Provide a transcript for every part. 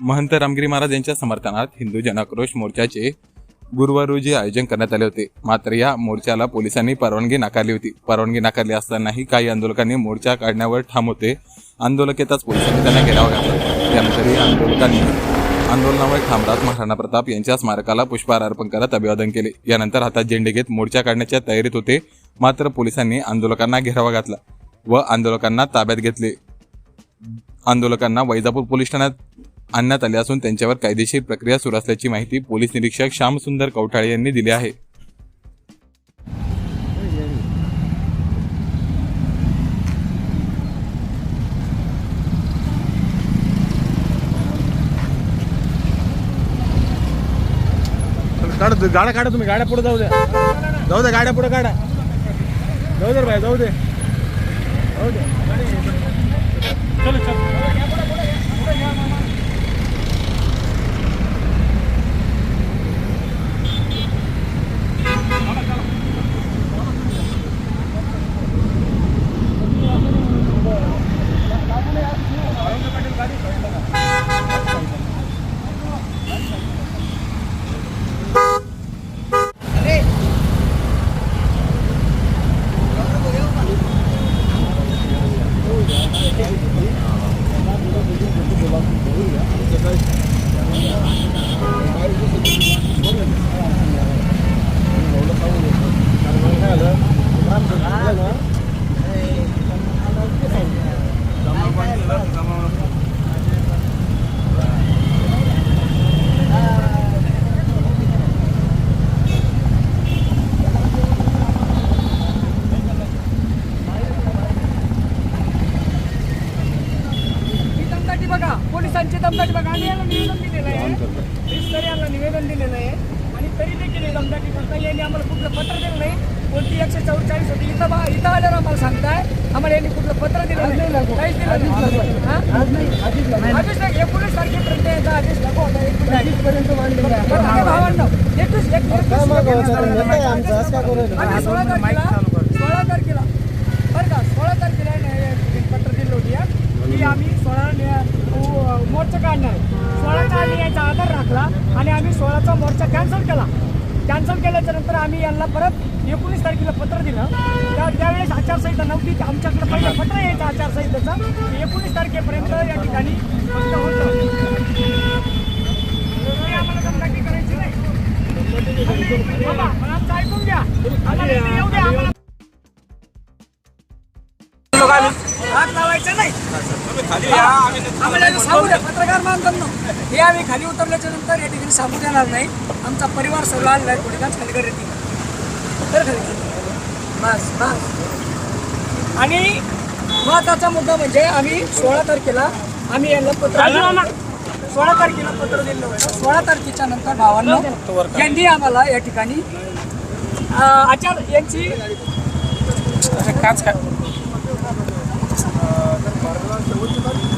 महंत रामगिरी महाराज यांच्या समर्थनात हिंदू जनाक्रोश मोर्चाचे गुरुवार रोजी आयोजन करण्यात आले होते. मात्र या मोर्चाला पोलिसांनी परवानगी नाकारली होती. परवानगी नाकारली असतानाही काही आंदोलकांनी मोर्चा काढण्यावर ठाम होते. आंदोलक येताच पोलिसांनी त्यांना घेराव घातला. त्यानंतर आंदोलकांनी आंदोलनावर ठाम महाराणा प्रताप यांच्या स्मारकाला पुष्पहार अर्पण करत अभिवादन केले. यानंतर हातात झेंडे घेत मोर्चा काढण्याच्या तयारीत होते. मात्र पोलिसांनी आंदोलकांना घेरावा घातला व आंदोलकांना ताब्यात घेतले. आंदोलकांना वैजापूर पोलीस ठाण्यात आणण्यात आले असून त्यांच्यावर कायदेशीर प्रक्रिया सुरू असल्याची माहिती पोलीस निरीक्षक श्यामसुंदर कवठाळे यांनी दिली आहे. काढ गाड्या काढा तुम्ही गाड्या पुढे जाऊ द्या. जाऊ द्या गाड्या पुढे काढा. जाऊ दे भाई जाऊ दे. जाऊ दे चलो चलो ही दमदाटी बघा पोलिसांची दमदाटी बघा आम्ही याला निवेदन यांना निवेदन दिलेलं आहे. आणि तरी देखील दमदाटी करता यांनी आम्हाला कुठलं पत्र दिलं नाही. कोणती एकशे चौवेचाळीस होती इथं बा इथं आल्यावर आम्हाला सांगताय. आम्हाला यांनी कुठलं पत्र दिलं नाही. काहीच दिलं नाही? आदेश नाही. एकोणीस तारखेपर्यंत याचा आदेश नको होता. एकवीस भावांनो, एकवीस एकवीस सोळा तारखेला सोळा तारखेला बरं का सोळा तारखेला पत्र दिलं होती की आम्ही सोळा मोर्चा काढणार आहे. सोळाचा आम्ही यांचा आधार राखला आणि आम्ही सोळाचा मोर्चा कॅन्सल केला. कॅन्सल केल्याच्यानंतर आम्ही यांना परत एकोणीस तारखेला पत्र दिलं. त्या त्यावेळेस आचारसंहिता नव्हती. आमच्याकडे पहिलं पत्र यायचं आचारसंहितेचं. एकोणीस तारखेपर्यंत या ठिकाणी फक्त होतं. आम्हाला दमदाटी करायची नाही. आमचं ऐकून घ्या. आम्हाला येऊ द्या. आम्हाला हात लावायचा नाही. आम्हाला सांगू द्या पत्रकार बांधव हे आम्ही खाली उतरल्याच्या नंतर या ठिकाणी सांगू देणार नाही. आमचा परिवार सर्व आलेला आहे थोडीकाच खाली कर तर खाली. बस बस. आणि महत्त्वाचा मुद्दा म्हणजे आम्ही सोळा तारखेला आम्ही यांना पत्र सोळा तारखेला पत्र दिलं होतं. सोळा तारखेच्या नंतर भावांना यांनी आम्हाला या ठिकाणी अं, आचार यांची काच काय hoje,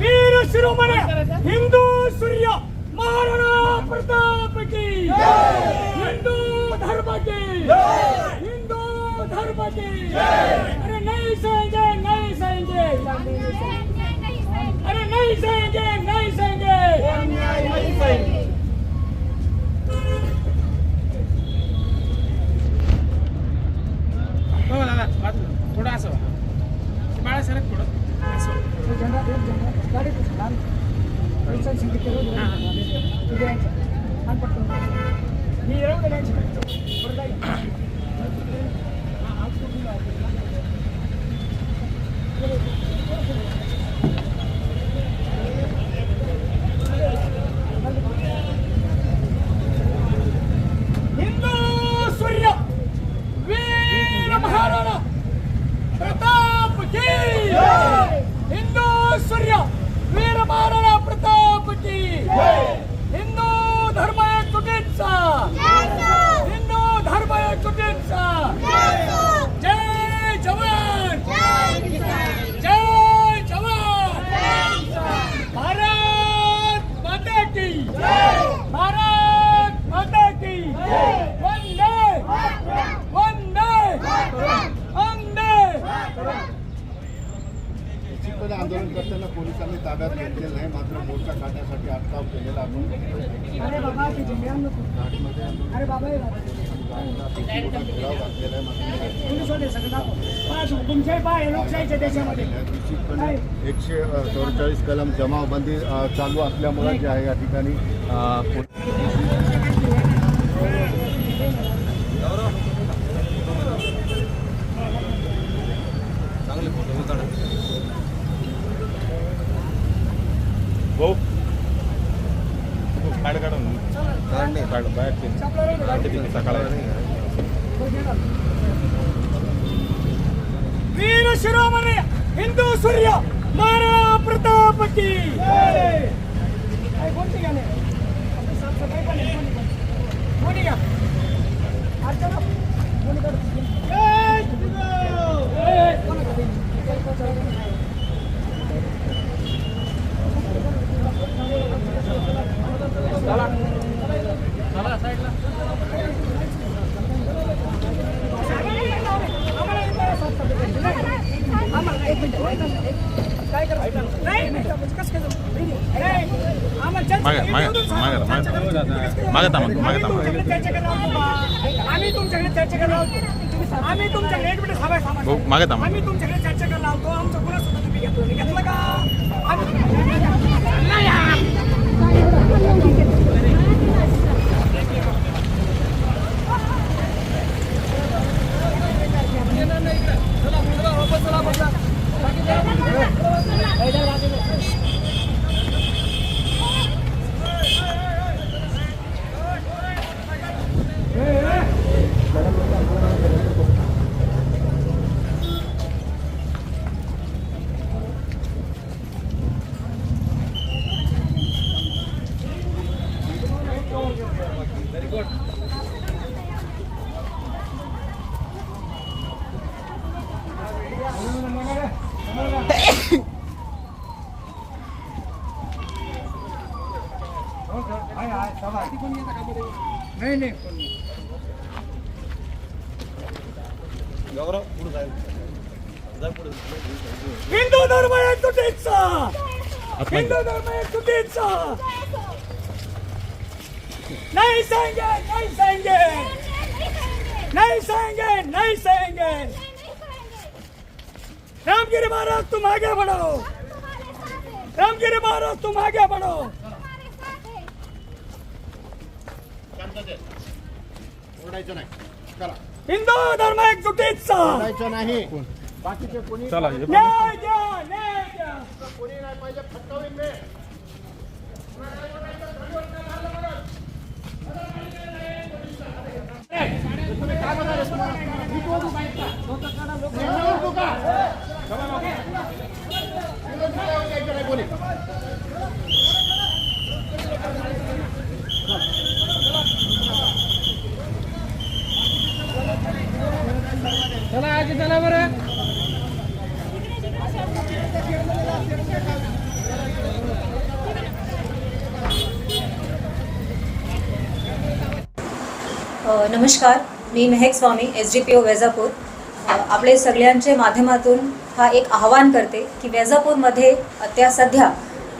वीर शिरोमण हिंदू सूर्य महाराणा प्रताप की हिंदू धर्म की हिंदू धर्म की अरे नहीं सहेंगे नहीं सहेंगे अरे नहीं सहेंगे नहीं सहेंगे आंदोलन करताना पोलिसांनी ताब्यात घेतलेलं नाही मात्र मोर्चा काढण्यासाठी अटकाव केलेला आपण हे एकशे चौवेचाळीस कलम जमावबंदी चालू असल्यामुळे जे आहे या ठिकाणी अ, पो- भाऊ काढ काढून काढ बाहेर ते. सकाळ वीर शिरोमणी हिंदू सूर्य महाराणा प्रताप की काय कोणती गाणे आपली साफसफाई पण आहे, कोणी पण. कोणी घ्या अर्चना कोणी करत? जय जिजाऊ! जय! कोणाला देईल? आम्हाला एक मिनिट काय करायचं नाही नाही कसं काय जमलं? नाही. आम्हाला ज्यांचं मागे- सगळं मागे- निवडून मागे- सांगा. मागे- ज्यांच्याकडे तुम्ही कसं काय मागे थांबा, आम्ही थांबा. तुमच्याकडे चर्चा करायला बा. आम्ही तुमच्याकडे एक मिनिट थांबा थांबा. भाऊ, मागे थांबा. आम्ही तुमच्याकडे चर्चा करायला आलतो आमचं गुन्हा सुद्धा तुम्ही घेतलं का आम्ही- नाही नाही कोण नाही. हिंदू धर्म एकजुटीचा हिंदू धर्म एकजुटीचा नहीं सहेंगे नहीं सहेंगे नहीं सहेंगे नहीं सहेंगे रामगिरी महाराज तुम आगे बढ़ो रामगिरी महाराज तुम आगे बढ़ो ओरडायचं नाही. चला हिंदू धर्म एकजुटीचा ओरडायचं नाही. बाकीचे कोणी चला हे न्याय द्या न्याय द्या. कोणी नाही पाहिजे फटकावीन मी कोणी नमस्कार मी Mehak Swami S D P O Vaijapur आपले सगळ्यांचे माध्यमातून हा एक आवाहन करते की वेजापूरमध्ये त्या सध्या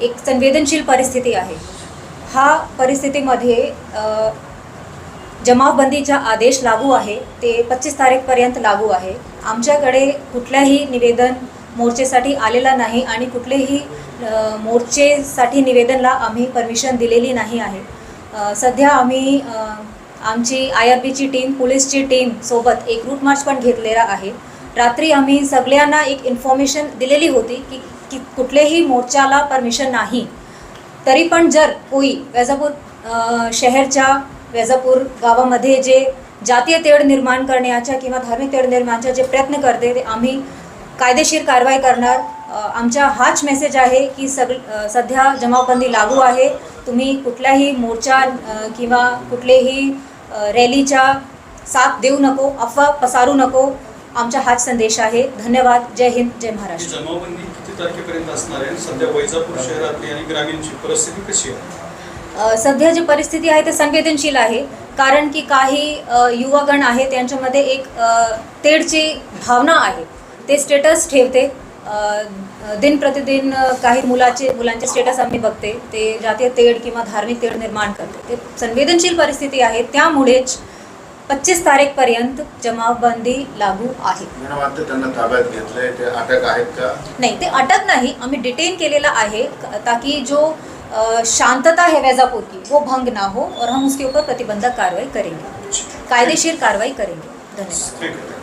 एक संवेदनशील परिस्थिती आहे. हा परिस्थितीमध्ये जमावबंदीचा आदेश लागू आहे ते पच्चीस तारीखपर्यंत लागू आहे. आमच्याकडे कुठल्याही निवेदन मोर्चेसाठी आलेला नाही आणि कुठलेही मोर्चेसाठी निवेदनला आम्ही परमिशन दिलेली नाही आहे. सध्या आम्ही आमची आय आर बीची टीम पोलीसची टीम सोबत एक रूट मार्च पण घेतलेला आहे. रात्री आम्ही सगळ्यांना एक इन्फॉर्मेशन दिलेली होती की की कुठलेही मोर्चाला परमिशन नाही. तरी पण जर कोई वैजापूर शहरच्या वैजापूर गावामध्ये जे जातीय तेढ निर्माण करण्याच्या किंवा धार्मिक तेढ निर्माणाचा जे प्रयत्न करते ते आम्ही कायदेशीर कारवाई करणार. आमचा हाच मेसेज आहे की सग सध्या जमावबंदी लागू आहे. तुम्ही कुठल्याही मोर्चा किंवा कुठलेही रॅलीच्या साथ देऊ नको अफवा पसारू नको. आमचा हाच संदेश आहे. धन्यवाद. जय हिंद जय महाराष्ट्र. जमावबंदी किती तारखेपर्यंत असणार आहे? सध्या वैजापूर शहरातली आणि ग्रामीणची परिस्थिती कशी आहे? सध्या जी परिस्थिती आहे ते संवेदनशील आहे. कारण की काही युवागण आहे त्यांच्यामध्ये एक तेढची भावना आहे. ते स्टेटस ठेवते. दिन प्रतिदिन काही मुलाचे मुलांचे स्टेटस आम्ही बघते. ते जातीय तेढ किंवा धार्मिक तेढ निर्माण करते. ते संवेदनशील परिस्थिती आहे. त्यामुळेच पच्चीस तारीखपर्यंत जमावबंदी लागू आहे. त्यांना ताब्यात घेतलंय? ते अटक आहेत का? नहीं ते अटक नहीं. हमें डिटेन केलेला आहे ताकि जो शांतता है वैजापुर की वो भंग ना हो और हम उसके ऊपर प्रतिबंधक कार्रवाई करेंगे. कायदेशीर कार्रवाई करेंगे. धन्यवाद.